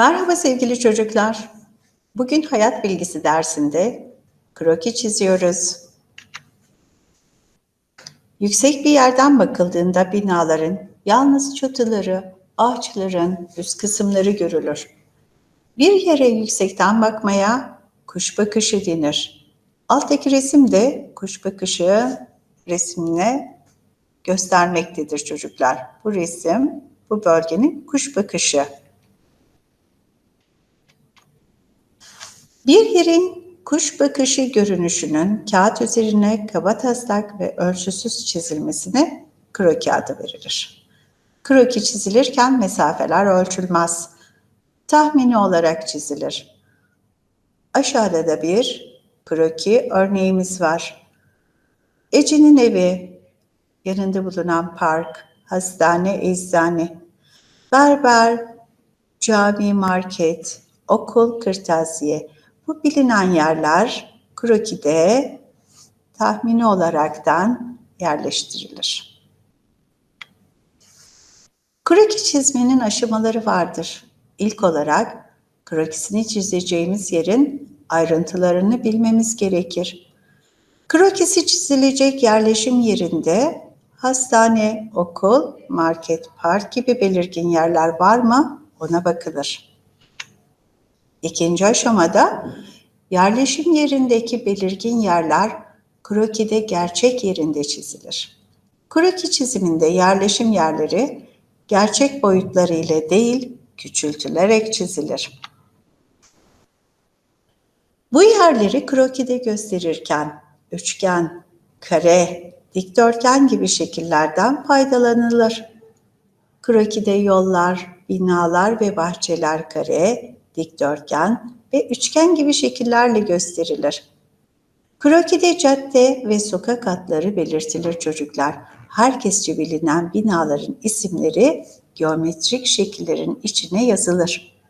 Merhaba sevgili çocuklar. Bugün hayat bilgisi dersinde kroki çiziyoruz. Yüksek bir yerden bakıldığında binaların yalnız çatıları, ağaçların üst kısımları görülür. Bir yere yüksekten bakmaya kuş bakışı denir. Alttaki resim de kuş bakışı resimine göstermektedir çocuklar. Bu resim bu bölgenin kuş bakışı. Bir yerin kuş bakışı görünüşünün kağıt üzerine kaba taslak ve ölçüsüz çizilmesine kroki adı verilir. Kroki çizilirken mesafeler ölçülmez. Tahmini olarak çizilir. Aşağıda da bir kroki örneğimiz var. Ece'nin evi, yanında bulunan park, hastane, eczane, berber, cami, market, okul, kırtasiye, bu bilinen yerler krokide tahmini olaraktan yerleştirilir. Kroki çizmenin aşamaları vardır. İlk olarak krokisini çizeceğimiz yerin ayrıntılarını bilmemiz gerekir. Krokisi çizilecek yerleşim yerinde hastane, okul, market, park gibi belirgin yerler var mı ona bakılır. İkinci aşamada yerleşim yerindeki belirgin yerler krokide gerçek yerinde çizilir. Kroki çiziminde yerleşim yerleri gerçek boyutları ile değil küçültülerek çizilir. Bu yerleri krokide gösterirken üçgen, kare, dikdörtgen gibi şekillerden faydalanılır. Krokide yollar, binalar ve bahçeler kare, dikdörtgen ve üçgen gibi şekillerle gösterilir. Krokide cadde ve sokak adları belirtilir çocuklar. Herkesçe bilinen binaların isimleri geometrik şekillerin içine yazılır.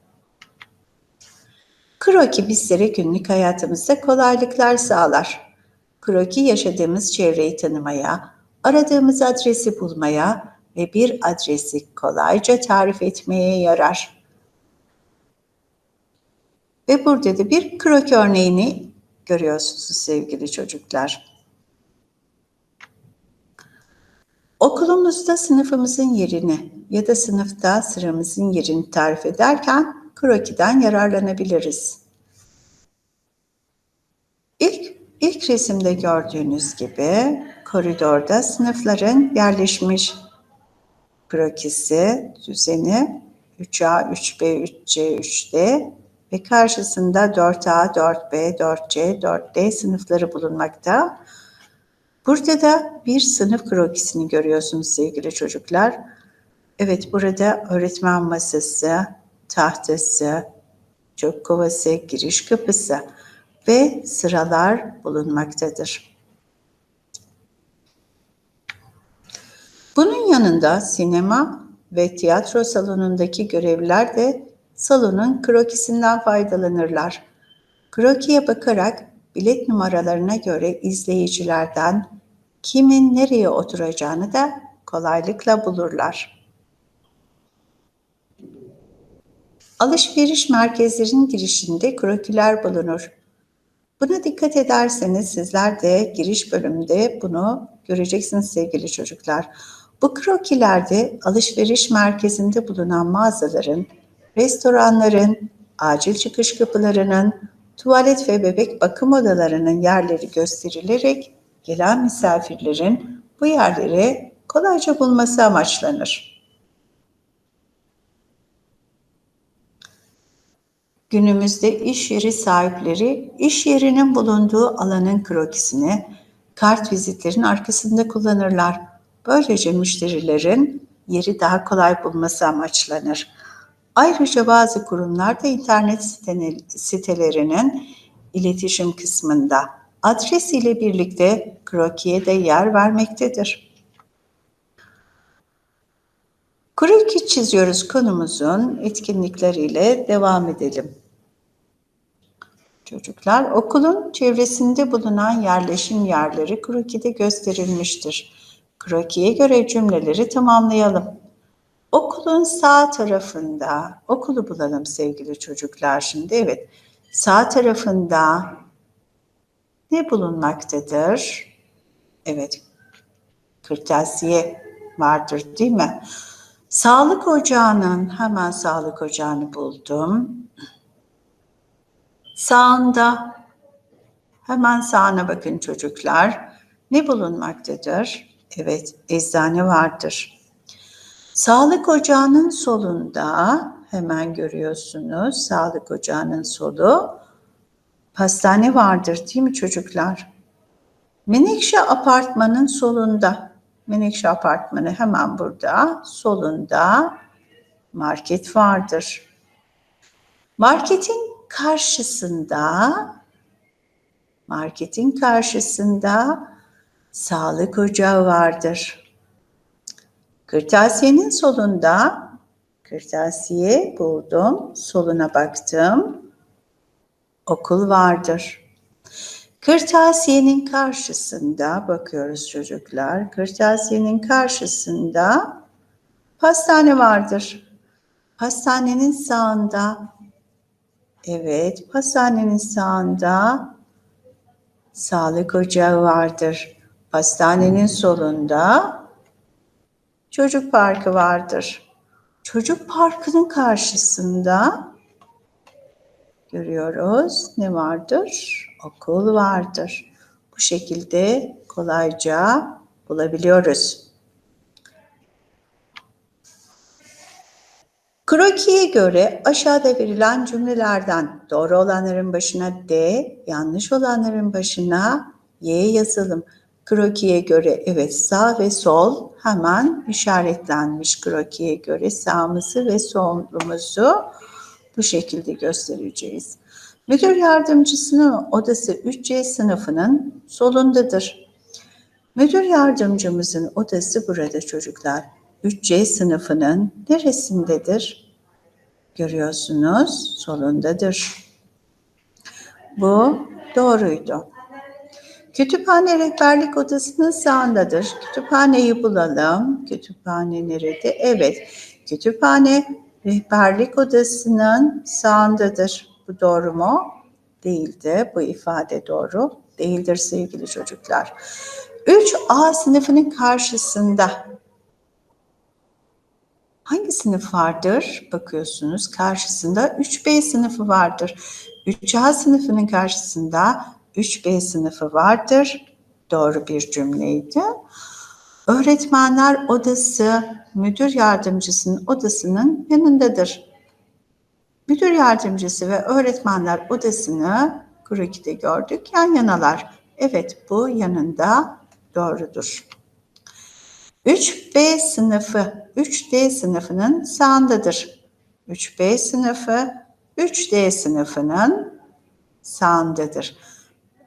Kroki bizlere günlük hayatımızda kolaylıklar sağlar. Kroki yaşadığımız çevreyi tanımaya, aradığımız adresi bulmaya ve bir adresi kolayca tarif etmeye yarar. Ve burada da bir kroki örneğini görüyorsunuz sevgili çocuklar. Okulumuzda sınıfımızın yerini ya da sınıfta sıramızın yerini tarif ederken krokiden yararlanabiliriz. İlk, ilk resimde gördüğünüz gibi koridorda sınıfların yerleşmiş krokisi, düzeni 3A, 3B, 3C, 3D ve karşısında 4A, 4B, 4C, 4D sınıfları bulunmakta. Burada da bir sınıf krokisini görüyorsunuz sevgili çocuklar. Evet burada öğretmen masası, tahtası, çöp kovası, giriş kapısı ve sıralar bulunmaktadır. Bunun yanında sinema ve tiyatro salonundaki görevliler de salonun krokisinden faydalanırlar. Krokiye bakarak bilet numaralarına göre izleyicilerden kimin nereye oturacağını da kolaylıkla bulurlar. Alışveriş merkezlerinin girişinde krokiler bulunur. Buna dikkat ederseniz sizler de giriş bölümünde bunu göreceksiniz sevgili çocuklar. Bu krokilerde alışveriş merkezinde bulunan mağazaların restoranların, acil çıkış kapılarının, tuvalet ve bebek bakım odalarının yerleri gösterilerek gelen misafirlerin bu yerleri kolayca bulması amaçlanır. Günümüzde iş yeri sahipleri iş yerinin bulunduğu alanın krokisini kart vizitlerin arkasında kullanırlar. Böylece müşterilerin yeri daha kolay bulması amaçlanır. Ayrıca bazı kurumlar da internet sitelerinin iletişim kısmında adres ile birlikte krokiye de yer vermektedir. Kroki çiziyoruz konumuzun etkinlikleriyle devam edelim. Çocuklar, okulun çevresinde bulunan yerleşim yerleri krokide gösterilmiştir. Krokiye göre cümleleri tamamlayalım. Okulun sağ tarafında, okulu bulalım sevgili çocuklar şimdi. Evet, sağ tarafında ne bulunmaktadır? Evet, kırtasiye vardır değil mi? Sağlık ocağının, hemen sağlık ocağını buldum. Sağında, hemen sağına bakın çocuklar. Ne bulunmaktadır? Evet, eczane vardır. Sağlık ocağının solunda, hemen görüyorsunuz, sağlık ocağının solu, pastane vardır değil mi çocuklar? Menekşe apartmanın solunda, Menekşe apartmanı hemen burada, solunda market vardır. Marketin karşısında, marketin karşısında sağlık ocağı vardır. Kırtasiyenin solunda kırtasiye buldum, soluna baktım. Okul vardır. Kırtasiyenin karşısında bakıyoruz çocuklar. Kırtasiyenin karşısında pastane vardır. Pastanenin sağında evet, pastanenin sağında sağlık ocağı vardır. Pastanenin solunda çocuk parkı vardır. Çocuk parkının karşısında görüyoruz ne vardır? Okul vardır. Bu şekilde kolayca bulabiliyoruz. Kroki'ye göre aşağıda verilen cümlelerden doğru olanların başına D, yanlış olanların başına Y yazalım. Kroki'ye göre evet sağ ve sol hemen işaretlenmiş krokiye göre sağımızı ve solumuzu bu şekilde göstereceğiz. Müdür yardımcısının odası 3C sınıfının solundadır. Müdür yardımcımızın odası burada çocuklar. 3C sınıfının neresindedir? Görüyorsunuz solundadır. Bu doğruydu. Kütüphane rehberlik odasının sağındadır. Kütüphaneyi bulalım. Kütüphane nerede? Evet. Kütüphane rehberlik odasının sağındadır. Bu doğru mu? Değildi. Bu ifade doğru değildir sevgili çocuklar. 3A sınıfının karşısında hangi sınıf vardır? Bakıyorsunuz karşısında 3B sınıfı vardır. 3A sınıfının karşısında 3B sınıfı vardır. Doğru bir cümleydi. Öğretmenler odası müdür yardımcısının odasının yanındadır. Müdür yardımcısı ve öğretmenler odasını Kuruki'de gördük. Yan yanalar. Evet bu yanında doğrudur. 3B sınıfı 3D sınıfının sağındadır. 3B sınıfı 3D sınıfının sağındadır.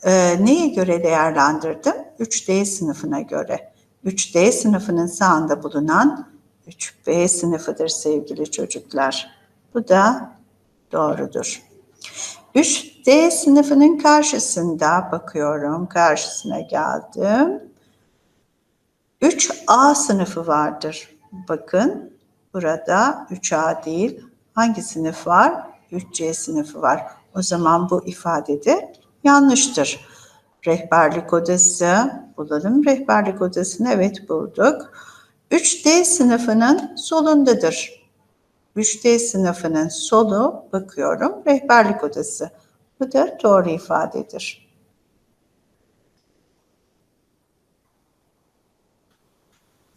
Ee, neye göre değerlendirdim? 3D sınıfına göre. 3D sınıfının sağında bulunan 3B sınıfıdır sevgili çocuklar. Bu da doğrudur. 3D sınıfının karşısında bakıyorum, karşısına geldim. 3A sınıfı vardır. Bakın burada 3A değil. Hangi sınıf var? 3C sınıfı var. O zaman bu ifadede yanlıştır. Rehberlik odası bulalım. Rehberlik odasını evet bulduk. 3D sınıfının solundadır. 3D sınıfının solu bakıyorum rehberlik odası. Bu da doğru ifadedir.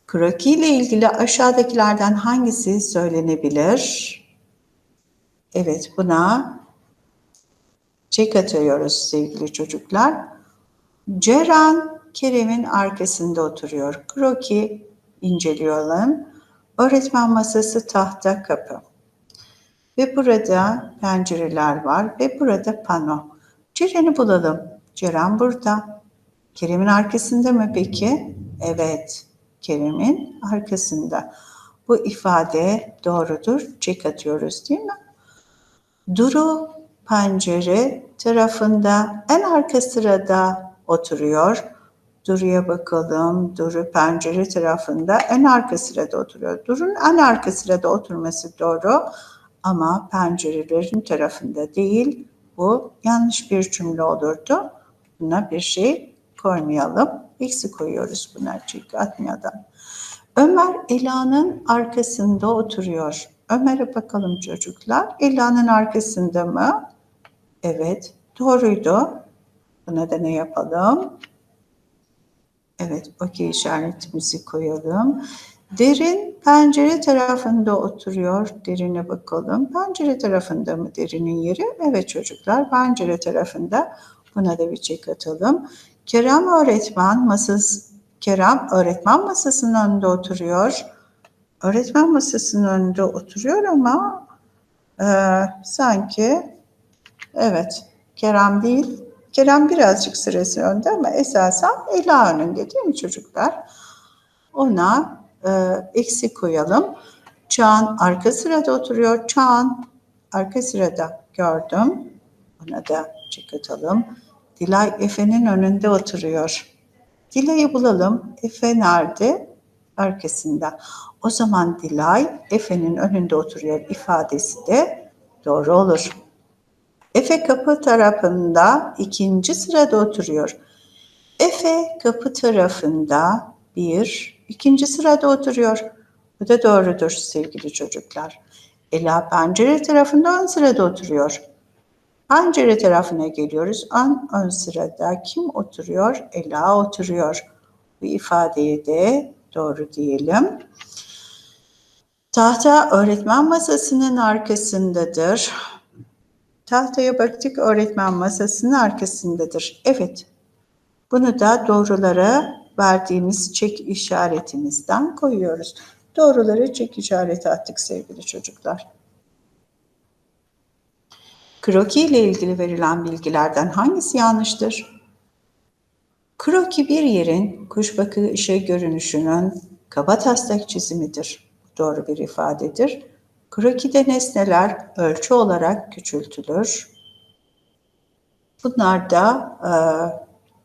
Kroki ile ilgili aşağıdakilerden hangisi söylenebilir? Evet buna çek atıyoruz sevgili çocuklar. Ceren Kerem'in arkasında oturuyor. Kroki inceliyorum. Öğretmen masası tahta kapı. Ve burada pencereler var ve burada pano. Ceren'i bulalım. Ceren burada. Kerem'in arkasında mı peki? Evet. Kerem'in arkasında. Bu ifade doğrudur. Çek atıyoruz değil mi? Duru pencere tarafında en arka sırada oturuyor. Duru'ya bakalım. Duru pencere tarafında en arka sırada oturuyor. Duru'nun en arka sırada oturması doğru ama pencerelerin tarafında değil. Bu yanlış bir cümle olurdu. Buna bir şey koymayalım. Eksi koyuyoruz buna çünkü atmadan. Ömer Ela'nın arkasında oturuyor. Ömer'e bakalım çocuklar. Ela'nın arkasında mı? Evet, doğruydu. Buna da ne yapalım? Evet, okey işaretimizi koyalım. Derin pencere tarafında oturuyor. Derine bakalım. Pencere tarafında mı derinin yeri? Evet çocuklar, pencere tarafında. Buna da bir çek atalım. Kerem öğretmen masası Kerem öğretmen masasının önünde oturuyor. Öğretmen masasının önünde oturuyor ama e, sanki evet Kerem değil. Kerem birazcık sırası önde ama esasen Ela önünde değil mi çocuklar? Ona e, eksi koyalım. Çağan arka sırada oturuyor. Çağan arka sırada gördüm. Ona da çek atalım. Dilay Efe'nin önünde oturuyor. Dilay'ı bulalım. Efe nerede? Arkasında. O zaman Dilay Efe'nin önünde oturuyor ifadesi de doğru olur. Efe kapı tarafında ikinci sırada oturuyor. Efe kapı tarafında bir, ikinci sırada oturuyor. Bu da doğrudur sevgili çocuklar. Ela pencere tarafında ön sırada oturuyor. Pencere tarafına geliyoruz. Ön, ön sırada kim oturuyor? Ela oturuyor. Bu ifadeyi de doğru diyelim. Tahta öğretmen masasının arkasındadır. Tahtaya baktık öğretmen masasının arkasındadır. Evet. Bunu da doğrulara verdiğimiz çek işaretimizden koyuyoruz. Doğruları çek işareti attık sevgili çocuklar. Kroki ile ilgili verilen bilgilerden hangisi yanlıştır? Kroki bir yerin kuş bakışı görünüşünün kaba taslak çizimidir. Doğru bir ifadedir. Krokide nesneler ölçü olarak küçültülür. Bunlar da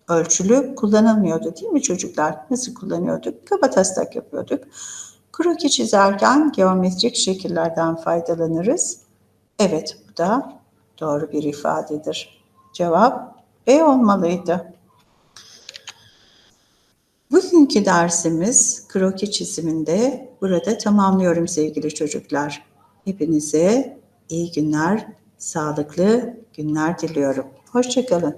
e, ölçülü kullanılmıyordu değil mi çocuklar? Nasıl kullanıyorduk? Kaba taslak yapıyorduk. Kroki çizerken geometrik şekillerden faydalanırız. Evet bu da doğru bir ifadedir. Cevap B olmalıydı. Bugünkü dersimiz kroki çiziminde burada tamamlıyorum sevgili çocuklar. Hepinize iyi günler, sağlıklı günler diliyorum. Hoşçakalın.